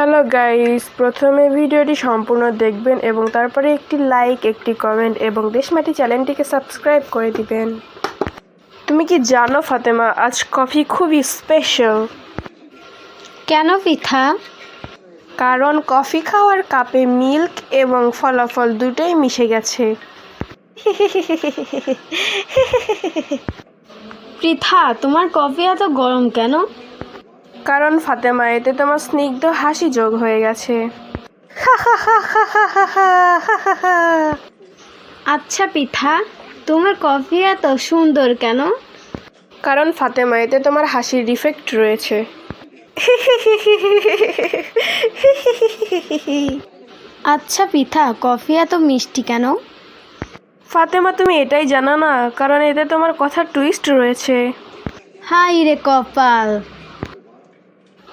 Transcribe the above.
Hello guys প্রথমে ভিডিওটি সম্পূর্ণ দেখবেন এবং তারপরে একটি লাইক একটি কমেন্ট এবং দেশমাটি চ্যানেলটিকে সাবস্ক্রাইব করে দিবেন। তুমি কি জানো ফাতেমা আজ কফি খুবই স্পেশাল কেন পিঠা? কারণ কফি খাওয়ার কাপে মিল্ক এবং ফলাফল দুটোই মিশে গেছে। পৃথা তোমার কফি এত গরম কেন? কারণ ফাতেমা এতে তোমার স্নিগ্ধ হাসি যোগ হয়ে গেছে। আচ্ছা পিঠা তোমার কফি এত সুন্দর কেন? কারণ ফাতেমা এতে তোমার হাসির ডিফেক্ট রয়েছে। আচ্ছা পিঠা কফি এত মিষ্টি কেন? ফাতেমা তুমি এটাই জানো না? কারণ এতে তোমার কথা টুইস্ট রয়েছে। হাই রে কপাল।